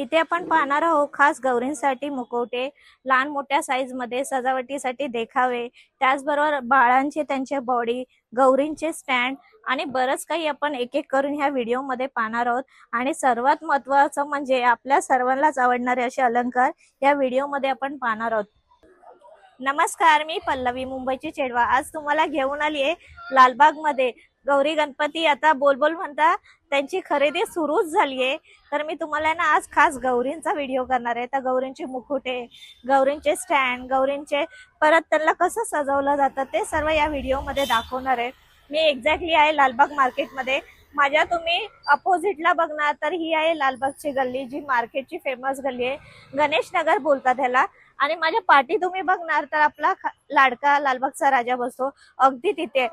इथे आपण पाहणार आहोत खास गौरींसाठी मुखवटे लहान मोठ्या साईजमध्ये सजावटीसाठी देखावे. त्याचबरोबर बाळांचे त्यांचे बॉडी गौरींचे स्टँड आणि बरंच काही आपण एक एक करून ह्या व्हिडिओमध्ये पाहणार आहोत. आणि सर्वात महत्वाचं म्हणजे आपल्या सर्वांनाच आवडणारे असे अलंकार या व्हिडिओमध्ये आपण पाहणार आहोत. नमस्कार मी पल्लवी मुंबईची चेडवा. आज तुम्हाला घेऊन आली आहे लालबागमध्ये. गौरी गणपती आता बोलबोल म्हणता त्यांची खरेदी सुरूच झालीये. तर मी तुम्हाला ना आज खास गौरींचा व्हिडिओ करणार आहे. तर गौरींचे मुखुटे गौरींचे स्टँड गौरींचे परत त्यांना कसं सजवलं जातं ते सर्व या व्हिडिओमध्ये दाखवणार आहे. मी एक्झॅक्टली आहे लालबाग मार्केटमध्ये. माझ्या तुम्ही अपोजिटला बघणार तर ही आहे लालबागची गल्ली जी मार्केटची फेमस गल्ली आहे. गणेश नगर बोलतात ह्याला. आणि माझ्या पाठी तुम्ही बघणार तर आपला लाडका लालबागचा राजा बसतो. अगदी तिथे.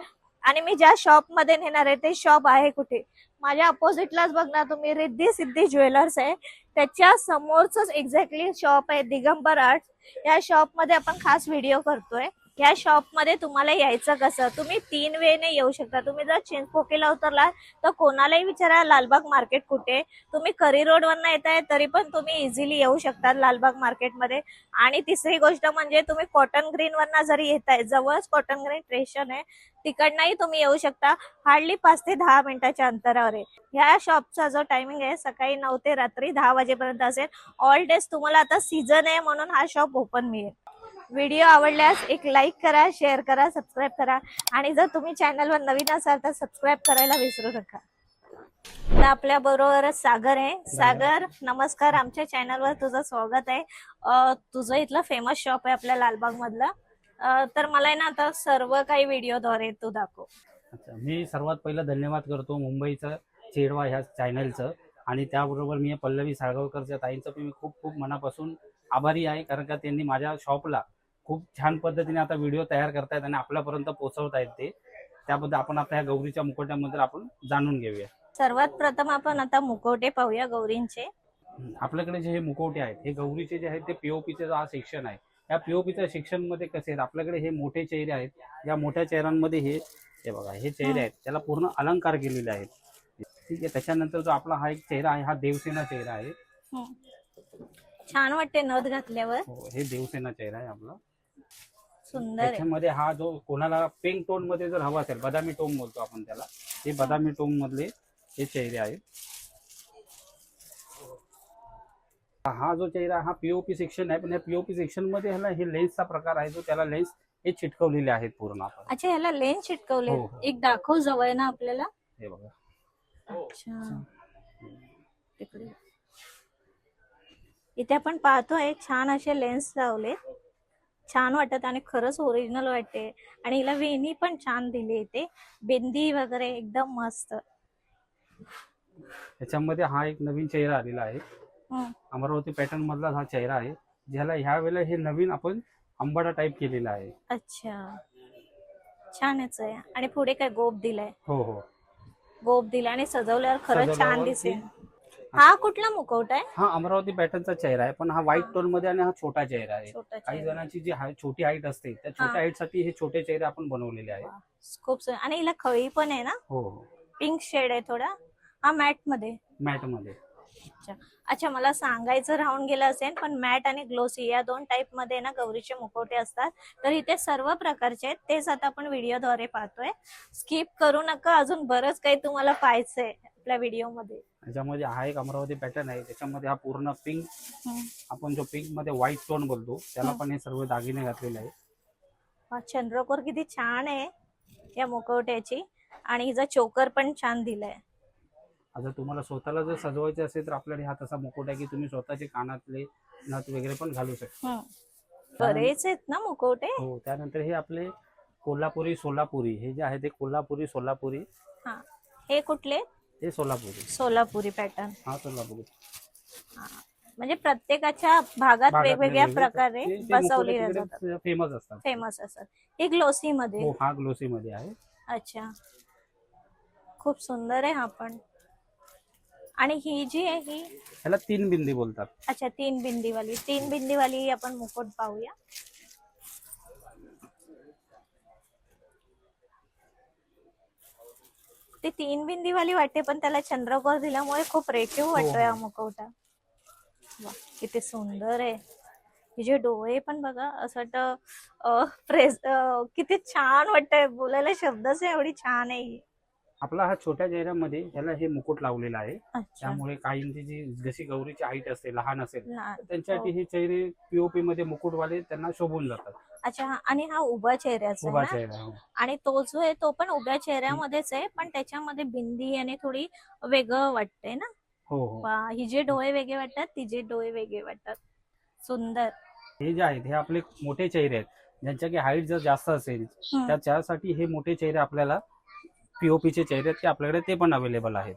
आणि मी ज्या शॉपमध्ये नेणार आहे ते शॉप आहे कुठे? माझ्या अपोजिटलाच बघणार तुम्ही रिद्धी सिद्धी ज्वेलर्स आहे. त्याच्या समोरच एक्झॅक्टली शॉप आहे दिगंबर आर्ट या शॉपमध्ये आपण खास व्हिडिओ करतोय. ह्या शॉपमध्ये तुम्हाला यायचं कसं? तुम्ही तीन वेने येऊ शकता. तुम्ही जर चिंचपोकेला उतरला तर कोणालाही विचारा लालबाग मार्केट कुठे? तुम्ही करी रोड येत येताय तरी पण तुम्ही इझिली येऊ शकता लालबाग मार्केटमध्ये आणि तिसरी गोष्ट म्हणजे तुम्ही कॉटन ग्रीन जरी जरी येताय जवळच कॉटन ग्रीन स्टेशन आहे तिकडनंही तुम्ही येऊ शकता. हार्डली पाच ते दहा मिनिटाच्या अंतरावर आहे. ह्या शॉपचा जो टायमिंग आहे सकाळी नऊ ते रात्री दहा वाजेपर्यंत असेल. ऑल डेज तुम्हाला आता सीझन आहे म्हणून हा शॉप ओपन मिळेल. व्हिडिओ आवडल्यास एक लाईक करा शेअर करा सबस्क्राईब करा. आणि जर तुम्ही चॅनलवर नवीन असाल तर सबस्क्राईब करायला विसरू नका. तर आपल्या बरोबर सागर आहे. सागर नमस्कार. आमच्या चॅनलवर तुझं स्वागत आहे. तुझं इथलं फेमस शॉप आहे आपल्या लालबाग मधलं तर मला ना आता सर्व काही व्हिडिओद्वारे तू दाखव. अच्छा मी सर्वात पहिलं धन्यवाद करतो मुंबईचं चेडवा ह्या चॅनलचं आणि त्याबरोबर मी पल्लवी साळगावकरच्या ताईंचं पण मी खूप खूप मनापासून आभारी आहे. कारण का त्यांनी माझ्या शॉपला खूप छान पद्धतीने आता व्हिडिओ तयार करतायत आणि आपल्यापर्यंत पोहोचवत आहेत ते. त्याबद्दल आपण आपल्या ह्या गौरीच्या मुकुट्याबद्दल आपण जाणून घेऊया. सर्वात प्रथम आपण आता मुखवटे पाहूया गौरींचे. आपल्याकडे जे हे मुखवटे आहेत हे गौरीचे जे आहेत ते पीओपीचे हा सेक्शन आहे. या पीओपीच्या सेक्शनमध्ये कसे आहेत? आपल्याकडे हे मोठे चेहरे आहेत. या मोठ्या चेहऱ्यांमध्ये हे हे बघा हे चेहरे आहेत. त्याला पूर्ण अलंकार केलेले आहेत. ठीक आहे त्याच्यानंतर जो आपला हा एक चेहरा आहे हा देवसेना चेहरा आहे. छान वाटते नथ घातल्यावर. हो हे देवसेना चेहरा आहे आपला. सुंदर आहे. त्याच्यामध्ये हा जो कोणाला पिंक टोनमध्ये जर हवा असेल बदामी टोन बोलतो आपण त्याला हे. बदामी टोन मधले हे चेहरे आहेत. हा जो चेहरा हा पीओपी सेक्शन आहे पण या पीओपी सेक्शनमध्ये ह्याला हे लेन्सचा प्रकार आहे जो त्याला लेन्स हे चिटकवलेले आहेत पूर्ण आपण. अच्छा ह्याला लेन चिटकवले हो, हो. एक दाखव जवळ ना आपल्याला. हे बघा. अच्छा. तिकडे. इथे आपण पाहतोय छान असे लेन्स लावले छान वाटत आणि खरंच ओरिजिनल वाटते. आणि हिला वेणी पण छान दिली इथे. बिंदी वगैरे एकदम मस्त. त्याच्यामध्ये हा एक नवीन चेहरा आलेला आहे. हम्म. अमरावती पॅटर्न मधला हा चेहरा आहे. ज्याला ह्या वेळेला हे नवीन आपण अंबाडा टाईप केलेला आहे. अच्छा. छानच आहे. आणि पुढे काय गोप दिलाय? हो हो. गोप दिलाय आणि सजवल्यावर खरंच छान दिसेल. हा कुठला मुखवटा आहे? हा अमरावती पॅटर्नचा चेहरा आहे पण हा व्हाईट टोनमध्ये आणि हा छोटा चेहरा आहे. छोटा काही चेहरा. जणांची जी छोटी हाईट असते त्या छोट्या हा. हाईटसाठी हे छोटे चेहरे आपण बनवलेले आहेत. वा, खूप सुंदर. आणि हिला खळी पण आहे ना? हो हो. पिंक शेड आहे थोडा. हा मॅटमध्ये. मॅटमध्ये. अच्छा. अच्छा मला सांगायचं राहून गेलं असेल पण मॅट आणि ग्लोसी या दोन टाईपमध्ये ना गौरीचे मुखवटे असतात. तर इथे सर्व प्रकारचे आहेत. तेच आता आपण व्हिडिओद्वारे पाहतोय. स्किप करू नका अजून बरंच काही तुम्हाला पाहायचंय. आपल्या व्हिडिओमध्ये त्याच्यामध्ये हा एक अमरावती पॅटर्न आहे. त्याच्यामध्ये हा पूर्ण पिंक. आपण जो पिंकमध्ये व्हाईट टोन बोलतो त्याला. पण हे सर्व दागिने घातलेले आहे चंद्रकोर किती छान आहे या मुखवट्याची. आणि हिचा चोकर पण छान दिलाय. आता तुम्हाला स्वतःला जर सजवायचे असेल तर आपल्याकडे हा तसा मुकुट आहे की तुम्ही स्वतःचे कानातले नथ वगैरे पण घालू शकता. बरेच आहेत ना मुखवटे? हो त्यानंतर हे आपले कोल्हापुरी सोलापुरी हे जे आहे ते कोल्हापुरी सोलापुरी. हे कुठले? हे सोलापुरी. सोलापुरी पॅटर्न हा सोलापुरी. म्हणजे प्रत्येकाच्या भागात वेगवेगळ्या वेगळे प्रकारे ते- ते बसवली मुकुटे जातात. फेमस असतात. फेमस असतात. हे ग्लोसी मध्ये हो हा ग्लोसी मध्ये आहे. अच्छा. खूप सुंदर आहे हा पण. आणि ही जी आहे ही? ह्याला तीन बिंदी बोलतात. अच्छा तीन बिंदीवाली. तीन बिंदीवाली आपण मुकुट पाहूया. ती तीन बिंदीवाली वाटते पण त्याला चंद्रकोर दिल्यामुळे खूप रेखीव वाटतोय हा हो. मुखवटा वा, किती सुंदर आहे हिचे डोळे पण बघा असं वाटतं प्रेस अं, किती छान वाटतंय बोलायला शब्दच आहे, एवढी छान आहे ही. आपला हा छोट्या चेहऱ्यामध्ये ह्याला हे मुकुट लावलेला आहे अच्छा त्यामुळे काहींची जी जशी गौरीची हाईट असते लहान असेल लहान. त्यांच्यासाठी हो. हे चेहरे पीओपी मध्ये मुकुटवाले त्यांना शोभून जातात अच्छा आणि हा उभा चेहऱ्याचा उभा आहे ना? चेहरा हो. आणि तो जो आहे तो पण उभ्या चेहऱ्यामध्येच आहे पण त्याच्यामध्ये बिंदी आणि थोडी वेगळं वाटतंय ना? हो हो. वा, हिचे डोळे वेगळे वाटतात तिचे डोळे वेगळे वाटतात. सुंदर. हे जे आहेत हे आपले मोठे चेहरे आहेत. ज्यांच्या की हाईट जर जास्त असेल हम्म. त्या त्यासाठी हे मोठे चेहरे आपल्याला पीओपीचे चेहरे आहेत ते आपल्याकडे ते पण अवेलेबल आहेत.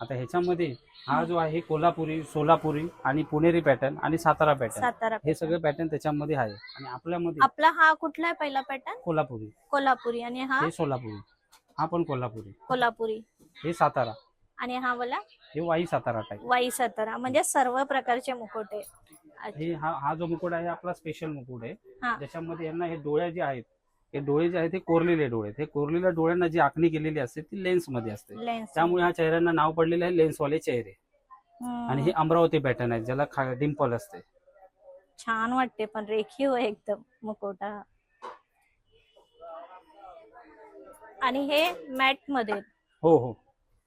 आता ह्याच्यामध्ये हा जो आहे कोल्हापुरी सोलापुरी आणि पुणेरी पॅटर्न आणि सातारा पॅटर्न सातारा हे सगळे पॅटर्न त्याच्यामध्ये आहे. आणि आपल्यामध्ये आपला हा कुठला आहे पहिला पॅटर्न कोल्हापुरी. कोल्हापुरी. आणि हा? हे सोलापुरी. हा पण कोल्हापुरी. कोल्हापुरी. हे सातारा. आणि हा वाला हे वाई सातारा टाईप वाई सातारा. म्हणजे सर्व प्रकारचे मुकुटे अच्छा. हे हा हा जो मुकुट आहे आपला स्पेशल मुकुट आहे. हा. ज्याच्यामध्ये यांना हे डोळे जे आहेत हे डोळे जे आहेत ते कोरलेले डोळे आहेत. हे कोरलेल्या डोळ्यांना जी आखणी केलेली असते ती लेन्समध्ये असते. लेन्स त्यामुळे ह्या चेहऱ्यांना नाव पडलेलं आहे लेन्सवाले चेहरे. आणि हे अमरावती पॅटर्न आहे ज्याला डिम्पल असते. छान वाटते पण रेखीव आहे एकदम मुकोटा. आणि हे मॅटमध्ये हो हो.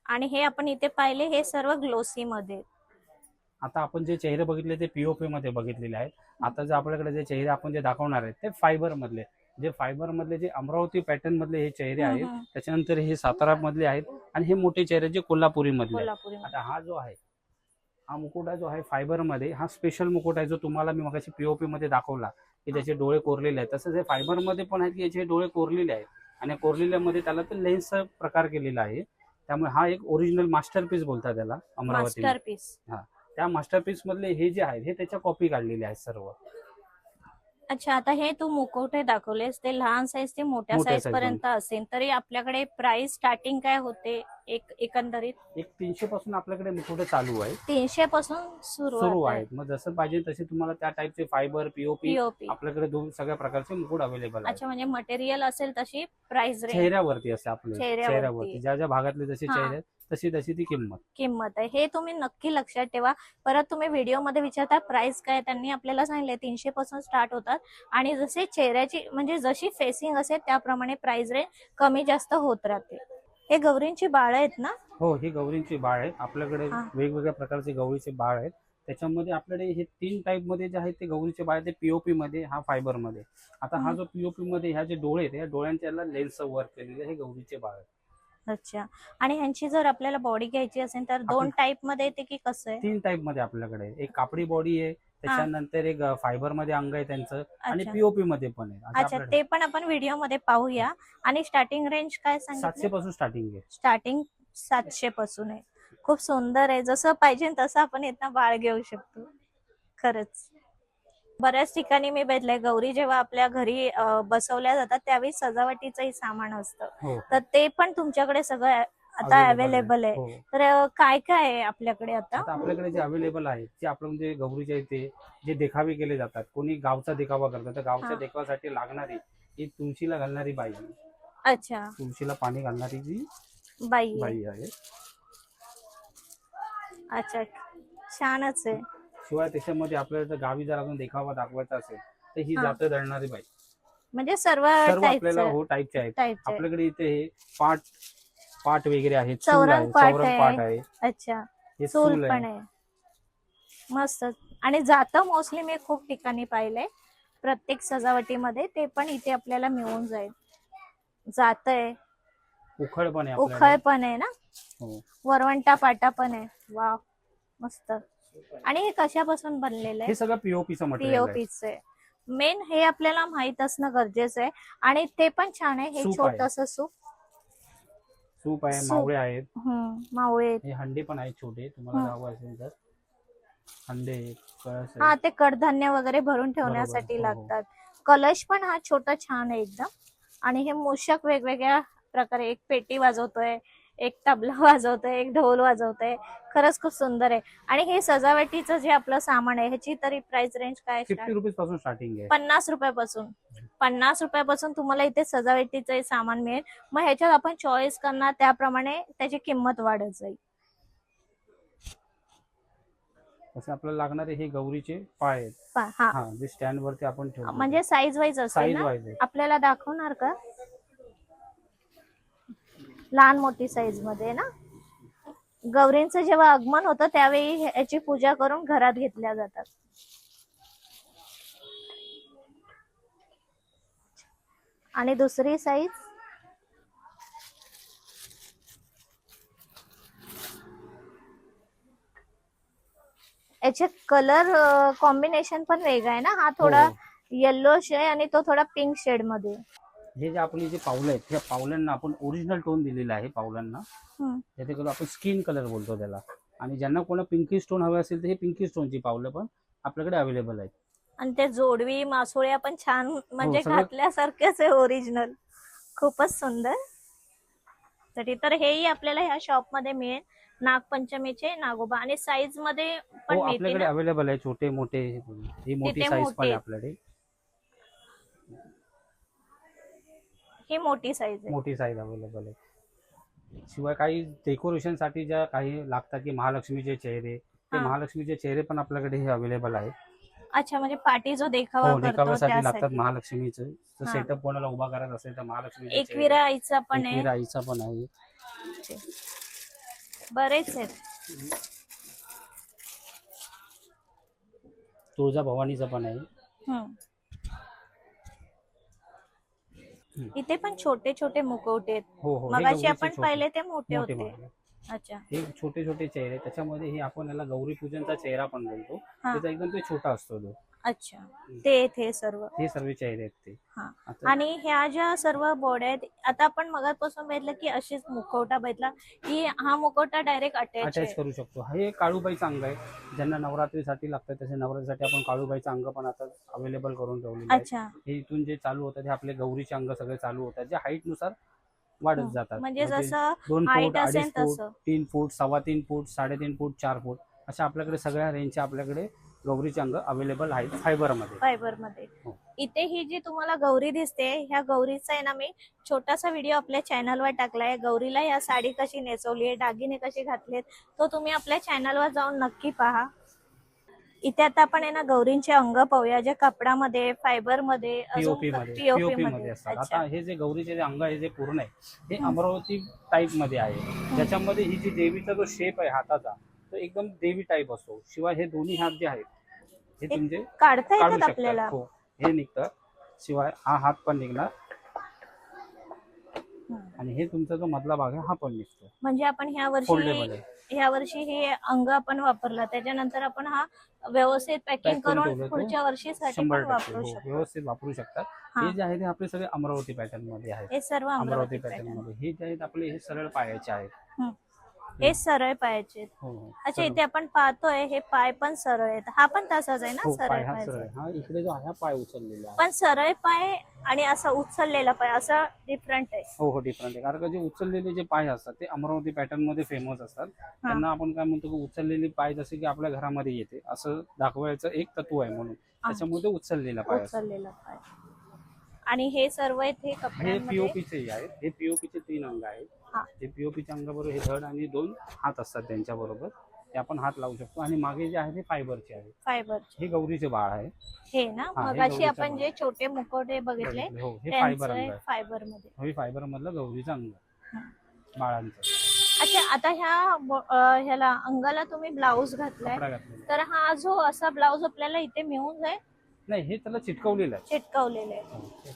आणि हे आपण इथे पाहिले हे सर्व ग्लोसी मध्ये. आता आपण जे चेहरे बघितले ते पीओपी मध्ये बघितलेले आहेत. आता जे आपल्याकडे जे चेहरे आपण जे दाखवणार आहेत ते फायबर मधले. जे फायबर मधले जे अमरावती पॅटर्न मधले हे चेहरे आहेत त्याच्यानंतर हे सातारा मधले आहेत आणि हे मोठे चेहरे जे कोल्हापुरी मधले आता हा जो आहे हा मुकुटा जो आहे फायबरमध्ये हा स्पेशल मुकुट आहे जो तुम्हाला मी मगाशी पीओपी मध्ये दाखवला की त्याचे डोळे कोरलेले आहेत. तसंच हे फायबरमध्ये पण आहेत की याचे डोळे कोरलेले आहेत. आणि कोरलेल्यामध्ये त्याला ते लेन्सचा प्रकार केलेला आहे. त्यामुळे हा एक ओरिजिनल मास्टरपीस बोलतात त्याला अमरावती मास्टरपीस त्या मास्टरपीस मधले हे जे आहेत हे त्याच्या कॉपी काढलेले आहेत सर्व. अच्छा आता हे तू मुखवटे दाखवलेस ते लहान साईज ते मोठ्या मोठ्या साईज size पर्यंत असेल तरी आपल्याकडे प्राइस स्टार्टिंग काय होते एक एकंदरीत? एक तीनशे पासून आपल्याकडे मुकुटे चालू आहे तीनशे पासून सुरू आहे आहेत. मग जसं पाहिजे तसे तुम्हाला त्या टाईपचे फायबर पीओपी पीओपी आपल्याकडे दोन सगळ्या प्रकारचे मुकुट अवेलेबल अच्छा म्हणजे मटेरियल असेल तशी प्राइस रेंज चेहऱ्यावरती असते आपल्या चेहऱ्यावरती. चेहऱ्यावरती. ज्या ज्या भागातले जसे हा. चेहरे आहेत, तशी तशी ती किंमत. किंमत आहे. हे तुम्ही नक्की लक्षात ठेवा. परत तुम्ही व्हिडिओमध्ये विचारता प्राइस काय त्यांनी आपल्याला सांगितले तीनशे पासून स्टार्ट होतात. आणि जसे चेहऱ्याची म्हणजे जशी फेसिंग असेल त्याप्रमाणे प्राइस रेंज कमी जास्त होत राहते. हे गौरींची बाळ आहेत ना? हो ही गौरींची बाळ आहेत. आपल्याकडे हा. वेगवेगळ्या प्रकारचे गौरीचे बाळ आहेत. त्याच्यामध्ये आपल्याकडे हे तीन टाईपमध्ये जे आहेत ते गौरीचे बाळ ते पीओपी मध्ये हा फायबरमध्ये. आता हा. जो पीओपी मध्ये ह्या जे डोळे आहेत या डोळ्यांच्या लेन्स वर्क केलेले हे गौरीचे बाळ आहेत. अच्छा. आणि ह्यांची जर आपल्याला बॉडी घ्यायची असेल तर दोन टाईपमध्ये येते की कसं आहे? तीन टाईपमध्ये आपल्याकडे एक कापडी बॉडी आहे त्याच्यानंतर एक फायबरमध्ये अंग आहे त्यांचं आणि अच्छा. पीओपी मध्ये पण आहे. असं अच्छा आपल्याकडे ते पण आपण व्हिडिओमध्ये पाहूया. आणि स्टार्टिंग रेंज काय सातशे सांगितलं पासून स्टार्टिंग आहे. स्टार्टिंग सातशे पासून आहे. खूप सुंदर आहे. जसं पाहिजे तसं आपण इथं बाळ घेऊ शकतो. खरंच. बऱ्याच ठिकाणी मी बघितलंय गौरी जेव्हा आपल्या घरी बसवल्या जातात त्यावेळी सजावटीचंही सामान असतं. हो. तर ते पण तुमच्याकडे सगळं आता अवेलेबल आहे. हो. तर काय काय आहे आपल्याकडे आता? आपल्याकडे जे अवेलेबल आहे जे आपण म्हणजे गौरीच्या इथे जे देखावे केले जातात. कोणी गावचा देखावा करतात तर गावच्या. देखाव्यासाठी लागणारी ही तुळशीला घालणारी बाई. अच्छा. तुळशीला पाणी घालणारी जी बाई. बाई आहे. अच्छा. छानच आहे. शिवाय त्याच्यामध्ये आपल्याला जर गावी जर अजून देखावा दाखवायचा असेल तर ही हा. जातं दळणारी बाई. म्हणजे सर्व सर्व आपल्याला हो टाईपचे आहेत. आपल्याकडे इथे हे पाट पाट वगैरे आहेत चूल चौरंग आहे पाट चौरंग आहे. पाट आहे. अच्छा. हे चूल चूल पण आहे. आहे मस्त. आणि जातं मोस्टली मी खूप ठिकाणी पाहिलंय. प्रत्येक सजावटीमध्ये ते पण इथे आपल्याला मिळून जाईल. जात आहे उखळ पण आहे उखळ आपल्याकडे पण आहे ना? हो. वरवंटा पाटा पण आहे. वा मस्त. आणि हे कशापासून बनलेलं हे आहे सगळं पीओपीचं मटेरियल आहे. पीओपीच आहे. मेन हे आपल्याला माहीत असणं गरजेचं आहे. आणि ते पण छान आहे. हे सूप आहे. छोटस सूप. सूप आहे सूप. मावळे आहेत. हम्म मावळे हे हंडे पण आहेत छोटे. तुम्हाला. हवं असेल तर. हंडे कळस हा आहे. ते कडधान्य वगैरे भरून ठेवण्यासाठी हो, हो. लागतात. कलश पण हा छोटा छान आहे एकदम. आणि हे मूषक वेगवेगळ्या प्रकारे एक पेटी वाजवतोय. एक तबला वाजवतोय एक ढोल वाजवतोय. खरंच खूप सुंदर आहे. आणि हे सजावटीचं जे आपलं सामान आहे ह्याची तरी प्राइस रेंज काय फिफ्टी start? रुपीजपासून स्टार्टिंग आहे. पन्नास रुपयापासून. पन्नास रुपयापासून तुम्हाला इथे सजावटीचं सामान मिळेल. मग ह्याच्यात आपण चॉईस करणार त्याप्रमाणे त्याची किंमत वाढत जाईल. तसे आपल्याला लागणारे हे गौरीचे पाय आहेत. पा- हा. हा जे स्टँड वरती आपण ठेवतो. म्हणजे साईज वाईज असेल साईज ना वाईज आपल्याला दाखवणार का? लहान मोठी साईजमध्ये ना? गौरींचं जेव्हा आगमन होतं त्यावेळी याची पूजा करून घरात घेतल्या जातात. आणि दुसरी साईज याचे कलर कॉम्बिनेशन पण वेगळं आहे ना? हा थोडा हो. येल्लो आहे आणि तो थोडा पिंक शेडमध्ये हे जे आपली जे पावलं आहेत त्या पावलांना आपण ओरिजिनल टोन दिलेला आहे पावलांना. हम्म. त्याचे कलर आपण स्किन कलर बोलतो त्याला. आणि ज्यांना कोणा पिंकी स्टोन हवे असेल तर हे पिंकी स्टोनची पावलं पण आपल्याकडे अवेलेबल आहेत. आणि ते जोडवी मासोळ्या पण छान म्हणजे हो, सगळं- घातल्यासारखेच आहे ओरिजिनल खूपच सुंदर. तरी तर हेही आपल्याला ह्या शॉपमध्ये मिळेल. नागपंचमीचे नागोबा. आणि साईजमध्ये पण हो मिळते आपल्याकडे ना? अवेलेबल आहे छोटे मोठे ही मोठी तिथे साईज पण मोठे. आहे आपल्याकडे. ही मोठी साईज आहे. मोठी साईज अवेलेबल आहे. शिवाय काही डेकोरेशनसाठी ज्या काही लागतात की महालक्ष्मीचे चेहरे ते हा. महालक्ष्मीचे चेहरे पण आपल्याकडे हे अवेलेबल आहेत. अच्छा म्हणजे पाठी जो देखावा हो करतो देखाव्यासाठी लागतात त्यासाठी महालक्ष्मीचं हा. सेटअप कोणाला उभा करायचा असेल तर महालक्ष्मीचे एकविरा आईचा पण आहे. आईचा पण आहे. बरेच आहेत. तुळजा भवानीचा पण आहे. हम्म. हम्म. इथे पण छोटे छोटे मुखवटे आहेत. हो हो. हे मगाशी गौरीचे आपण छोटे- पाहिले ते मोठे मोठे होते. अच्छा. हे छोटे छोटे चेहरे त्याच्यामध्ये हे आपण याला गौरी पूजनचा चेहरा पण बोलतो. हा. त्याचा एकदम ते छोटा असतो तो. अच्छा. ते ते सर्व. हे सर्व चेहरे आहेत ते. हा. आता आणि ह्या ज्या सर्व बॉड्या आहेत आता आपण मगापासून बघितलं की अशीच मुखवटा बघितला की हा मुखवटा डायरेक्ट अटॅच अटॅच आहे. करू शकतो. हे काळूबाईचं अंग आहे. ज्यांना नवरात्रीसाठी लागतं तसे नवरात्रीसाठी आपण काळूबाईचं अंग पण आता अवेलेबल करून ठेवलेलं आहे. अच्छा. हे इथून जे चालू होतात हे आपले गौरीचे अंग सगळे चालू होतात. जे हाईटनुसार वाढत हं. जातात. म्हणजे जसं दोन फूट असेल अडीच फूट तसं. तीन फूट सव्वा तीन फूट साडेतीन फूट चार फूट अशा आपल्याकडे सगळ्या रेंजचे आपल्याकडे गौरीचे अंग अवेलेबल आहेत फायबरमध्ये फायबरमध्ये हो. इथे ही जी तुम्हाला गौरी दिसते ह्या गौरीचा आहे ना मी छोटासा व्हिडिओ आपल्या चॅनलवर टाकलाय. गौरीला ह्या साडी कशी नेसवली आहे दागिने कसे घातलेत तो तुम्ही आपल्या चॅनलवर जाऊन नक्की पहा. इथे आता आपण आहे ना गौरींचे अंग पाहूया जे कपडामध्ये फायबरमध्ये पीओपी मध्ये पीओपी मध्ये. असतात. आता हे जे गौरीचे जे अंग आहे जे पूर्ण आहे हे हं. अमरावती टाईपमध्ये आहे. ज्याच्यामध्ये ही जी देवीचा जो शेप आहे हाताचा तो एकदम देवी टाईप असतो शिवाय हे दोन्ही हात जे आहेत हे तुमचे काढता काढू येतात आपल्याला. हो हे निघतं शिवाय हा हात पण निघणार. हं. आणि हे तुमचा जो मधला भाग आहे हा पण निघतो. म्हणजे आपण ह्या वर्षी फोल्डेबल आहे. ह्या वर्षी हे अंग आपण वापरला. त्याच्यानंतर आपण हा व्यवस्थित पॅकिंग Pack करून पुढच्या वर्षीसाठी शंभर पण टक्के. वापरू हो, शकतो. व्यवस्थित वापरू शकतात. हा. हे जे आहे ते आपले सगळे अमरावती पॅटर्नमध्ये आहेत हे सर्व अमरावती अमरावती पॅटर्नमध्ये. हे जे आहेत आपले हे सरळ पायाचे आहेत. हे सरळ पायाचे आहेत. हो हो अच्छा. इथे आपण पाहतोय हे पाय पण सरळ आहेत. हा पण तसाच आहे ना हो सरळ पाय हा सरळ हा इकडे जो आहे हा पाय उचललेला पण सरळ पाय आणि असा उचललेला पाय असा डिफरंट आहे. हो हो डिफरंट आहे. कारण का जे उचललेले जे पाय असतात ते अमरावती पॅटर्नमध्ये फेमस असतात. त्यांना आपण काय म्हणतो की उचललेली पाय जसे की आपल्या घरामध्ये येते. असं दाखवायचं एक तत्व आहे म्हणून. त्याच्यामध्ये उचललेला पाय उचललेला पाय. आणि हे सर्व हे हे कपड्यांमध्ये पीओपीचे आहेत. हे पीओपीचे तीन अंग आहेत. हा. हे पीओपीच्या अंगाबरोबर हे धड आणि दोन हात असतात त्यांच्या बरोबर ते आपण हात लावू शकतो. आणि मागे जे आहे ते फायबरचे आहे फायबर हे गौरीचे बाळ आहे. हे ना? हा, हे मगाशी गौरीचं आपण. जे छोटे मुखवटे बघितले हो हे फायबर अंग त्यांचं आहे. फायबरमध्ये हे फायबर मधलं गौरीचं अंग हं. बाळांचं. अच्छा आता ह्या ब- अं, ह्याला अंगाला तुम्ही ब्लाऊज घातलाय. कपडा घातलेला तर हा जो असा ब्लाऊज आपल्याला इथे मिळून जाईल नाही हे त्याला चिटकवलेलं आहे. चिटकवलेले आहे.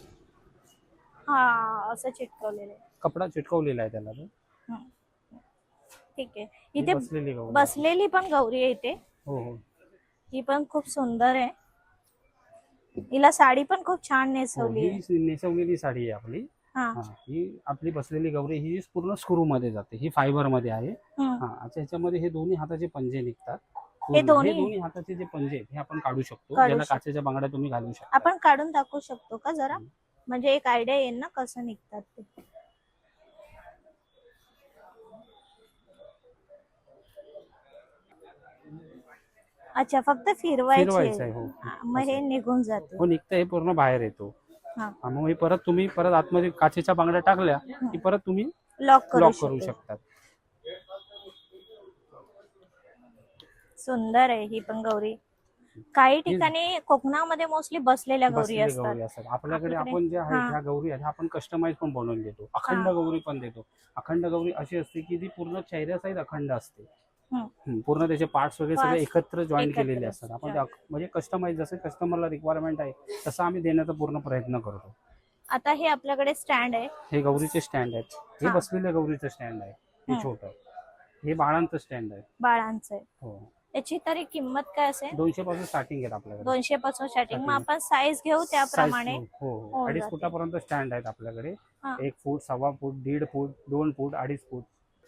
हा असं चिटकवलेले आहे. कपडा चिटकवलेला आहे त्याला तो. हं. ठीक आहे. ही इथे बसलेली बसलेली पण गौरी आहे इथे. हो हो. ही पण खूप सुंदर आहे. हिला साडी पण खूप छान हो, नेसवली आहे. ही नेसवलेली साडी आहे आपली. हा. हा ही आपली बसलेली गौरी ही पूर्ण स्क्रू मध्ये जाते. ही फायबरमध्ये आहे. हं. हा अच्छा ह्याच्यामध्ये हे दोन्ही हाताचे पंजे निघतात. हे. दोन्ही? दोन्ही हाताचे जे पंजे आहेत हे आपण काढू शकतो. काढू ज्याला शकतो. काचेच्या बांगड्या तुम्ही घालू शकता. आपण काढून दाखवू शकतो का जरा? म्हणजे एक आयडिया येईल ना कसं निघतात ते. अच्छा फक्त फिरवायचे. फिरवायचं आहे, हो. हा, मग हे निघून जाते. हो निघतं हे पूर्ण बाहेर येतो. हा. हा, मग हे परत तुम्ही परत आतमध्ये काचेच्या बांगड्या टाकल्या की परत तुम्ही लॉक करू लॉक करू शकतो. शकतात. सुंदर आहे ही पण गौरी. काही ठिकाणी कोकणामध्ये मोस्टली बसलेल्या गौरी असतात. गौरी असतात. आपल्याकडे आपल्याकडे- आपण जे आहे हा. ह्या गौरी आहेत ह्या आपण कस्टमाइज पण बनवून देतो. अखंड हा. गौरी पण देतो. अखंड गौरी अशी असते की ती पूर्ण चेहऱ्यासहित अखंड असते. पूर्ण त्याचे पार्ट्स वगैरे सगळे Parts एकत्र जॉईन एकत्र केलेले असतात. आपण ते म्हणजे कस्टमाइज जसं कस्टमरला रिक्वायरमेंट आहे तसं आम्ही देण्याचा पूर्ण प्रयत्न करतो. आता हे आपल्याकडे स्टँड आहे. हे गौरीचे स्टँड आहेत. हे हा. बसलेले गौरीचं स्टँड आहे. हे. छोटं. हे बाळांचं स्टँड आहे. बाळांचं आहे. हो. याची तरी किंमत काय असेल? दोनशे पासून स्टार्टिंग आहेत आपल्याकडे. दोनशे पासून स्टार्टिंग मग. आपण साईज घेऊ त्याप्रमाणे. Size हो हो. होऊन अडीच जाते. फुटापर्यंत स्टँड आहेत आपल्याकडे. हा. एक फूट सव्वा फूट दीड फूट दोन फूट अडीच फूट.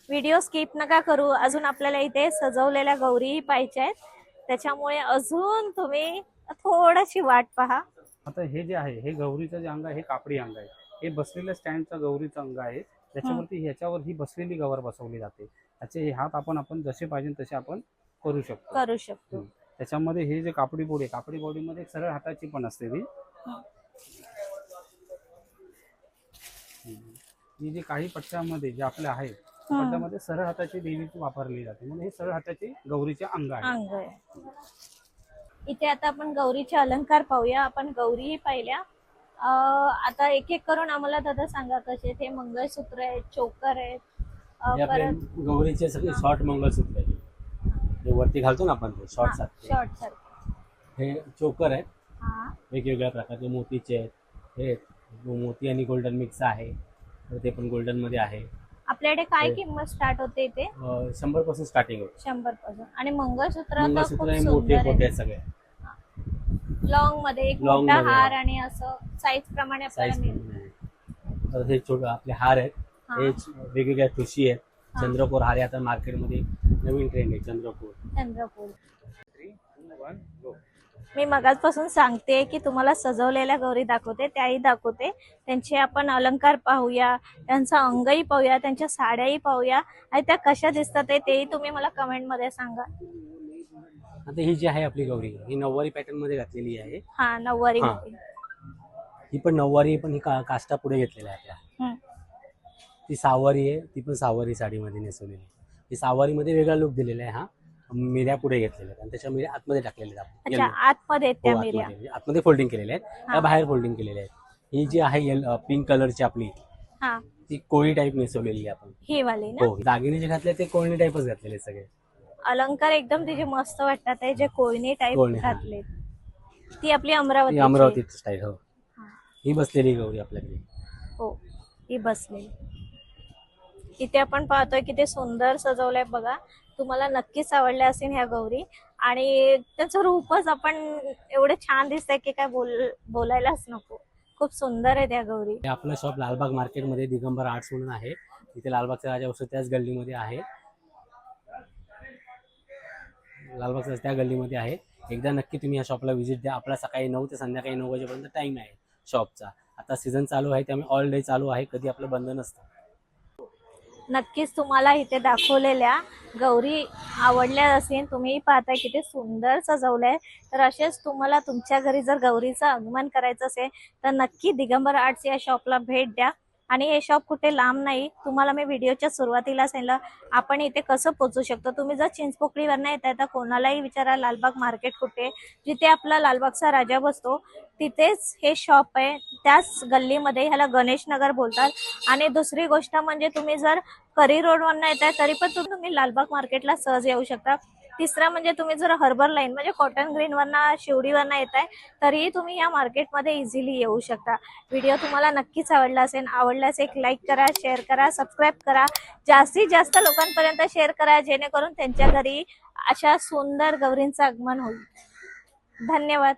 व्हिडिओ स्किप नका करू. अजून आपल्याला इथे सजवलेल्या गौरीही पाहिजे आहेत. त्याच्यामुळे अजून तुम्ही थोडीशी वाट पहा. आता हे जे आहे हे गौरीचं जे अंग आहे हे कापडी अंग आहे. हे बसलेल्या स्टँडचं गौरीचं अंग आहे. त्याच्यावरती ह्याच्यावर ही बसलेली गवर बसवली जाते. त्याचे हे हात आपण आपण जसे पाहिजे तसे आपण करू शकतो. करू शकतो. त्याच्यामध्ये हे जे कापडी बोडी आहे कापडी बोडीमध्ये एक सरळ हाताची पण असते ती. हं. जी काही पट्ट्यामध्ये जे आपले आहेत. पट्ट्यामध्ये सरळ हाताची देवीची वापरली जाते. म्हणून हे सरळ हाताची गौरीचे अंग आहे. अंग आहे. इथे आता आपण गौरीचे अलंकार पाहूया. आपण गौरीही पाहिल्या. अं, आता एक एक करून आम्हाला दादा सांगा कसे ते मंगळसूत्र आहेत चोकर आहेत. गौरीचे सगळे शॉर्ट मंगळसूत्र आहे जे वरती घालतो ना आपण ते शॉर्ट सारखे. शॉर्ट सारखे. हे चोकर आहेत. हा. वेगवेगळ्या प्रकारचे मोतीचे आहेत. हे मोती आणि गोल्डन मिक्स आहे. तर ते पण गोल्डनमध्ये आहे. आपल्याकडे काय हे- किंमत स्टार्ट होते इथे? शंभरपासून स्टार्टिंग होते. शंभरपासून आणि मंगळसूत्र तर खूप मंगळसूत्र हे मोठे आहेत सगळे. लॉंगमध्ये एक Long मोठा मध्ये, हार हा. आणि असं साईज प्रमाणे आपल्याला साईज मिळेल हे छोटे आपले हार आहेत. हा. हे वेगवेगळ्या ठुशी आहेत. हा. चंद्रकोर हार हे आता मार्केटमध्ये नवीन ट्रेंड आहे चंद्रकोर चंद्रपूर. मी मगाचपासून सांगते की तुम्हाला सजवलेल्या गौरी दाखवते त्याही दाखवते. त्यांचे आपण अलंकार पाहूया त्यांचा अंगही पाहूया त्यांच्या साड्याही पाहूया. आणि त्या कशा दिसतात आहे तेही तुम्ही मला कमेंटमध्ये सांगा. आता ही जी आहे आपली गौरी ही नऊवारी पॅटर्नमध्ये घातलेली आहे. हा नऊवारी हा. ही पण नऊवारी पण ही का काष्टा पुढे घेतलेल्या आहे आपल्या हम्म. ती सहावारी आहे ती पण सहावारी साडीमध्ये नेसवलेली आहे. ही सहावारीमध्ये वेगळा लुक दिलेला आहे हा. मिऱ्या पुढे घेतलेल्या आहेत आणि त्याच्या मिऱ्या आतमध्ये टाकलेल्या आहेत. अच्छा. आतमध्ये आहेत हो, त्या. मिऱ्या. म्हणजे आतमध्ये फोल्डिंग केलेल्या आहेत. हा. त्या बाहेर फोल्डिंग केलेल्या आहेत. ही जी आहे येल पिंक कलरची आपली हा. ती कोळी टाईप नेसवलेली आहे आपण. ही वाली ना? हो दागिने जे घातले ते कोळणी टाईपच घातलेले आहेत सगळे. अलंकार एकदम तिचे मस्त वाटतात आहे जे कोयनी टाईप हा. घातले. ती आपली ही अमरावती अमरावती स्टाईल हो. ही. बसलेली गौरी आपल्याकडे. हो ही बसलेली. इथे आपण पाहतोय किती सुंदर सजवलंय बघा. तुम्हाला नक्कीच आवडल्या असेल ह्या गौरी. आणि त्याचं रूपच आपण एवढे छान दिसतंय की काय बोल बोलायलाच नको. खूप सुंदर आहे त्या गौरी. आपलं शॉप लालबाग मार्केटमध्ये दिगंबर आर्ट्स म्हणून आहे. इथे लालबागचा राजा वस्तू त्याच गल्लीमध्ये आहे. लालबागचा त्या गल्लीमध्ये आहे. एकदा नक्की तुम्ही या शॉपला व्हिजिट द्या. आपला सकाळी नऊ ते संध्याकाळी नऊ वाजेपर्यंत टाइम आहे शॉपचा आता सीझन चालू आहे त्यामुळे ऑल डे चालू आहे. कधी आपलं बंद नसतं. नक्कीच तुम्हाला इथे दाखवलेल्या गौरी आवडल्या असेल. तुम्ही पाहताय किती सुंदर सजवलंय. तर असेच तुम्हाला तुमच्या घरी जर गौरीचं आगमन करायचं असेल तर नक्की दिगंबर आर्ट्स या शॉपला भेट द्या. आणि हे शॉप कुठे लांब नाही. तुम्हाला मी व्हिडिओच्या सुरुवातीला सांगितलं आपण इथे कसं पोचू शकतो? तुम्ही जर चिंचपोकळीवरनं येताय तर कोणालाही विचारा लालबाग मार्केट कुठे? जिथे आपला लालबागचा राजा बसतो तिथेच हे शॉप आहे. त्याच गल्लीमध्ये ह्याला गणेश नगर बोलतात. आणि दुसरी गोष्ट म्हणजे तुम्ही जर करी रोडवरनं येत आहे तरी पण तुम्ही तुम्ही लालबाग मार्केटला सहज येऊ शकता. तिसरा म्हणजे तुम्ही जर हर्बर लाईन म्हणजे कॉटन ग्रीनवरनं शिवडीवरनं येत आहे तरीही तुम्ही या मार्केटमध्ये इझिली येऊ शकता. व्हिडिओ तुम्हाला नक्कीच आवडला असेल आवडल्यास एक लाईक करा शेअर करा सबस्क्राईब करा. जास्तीत जास्त लोकांपर्यंत शेअर करा जेणेकरून त्यांच्या घरी अशा सुंदर गौरींचं आगमन होईल. धन्यवाद.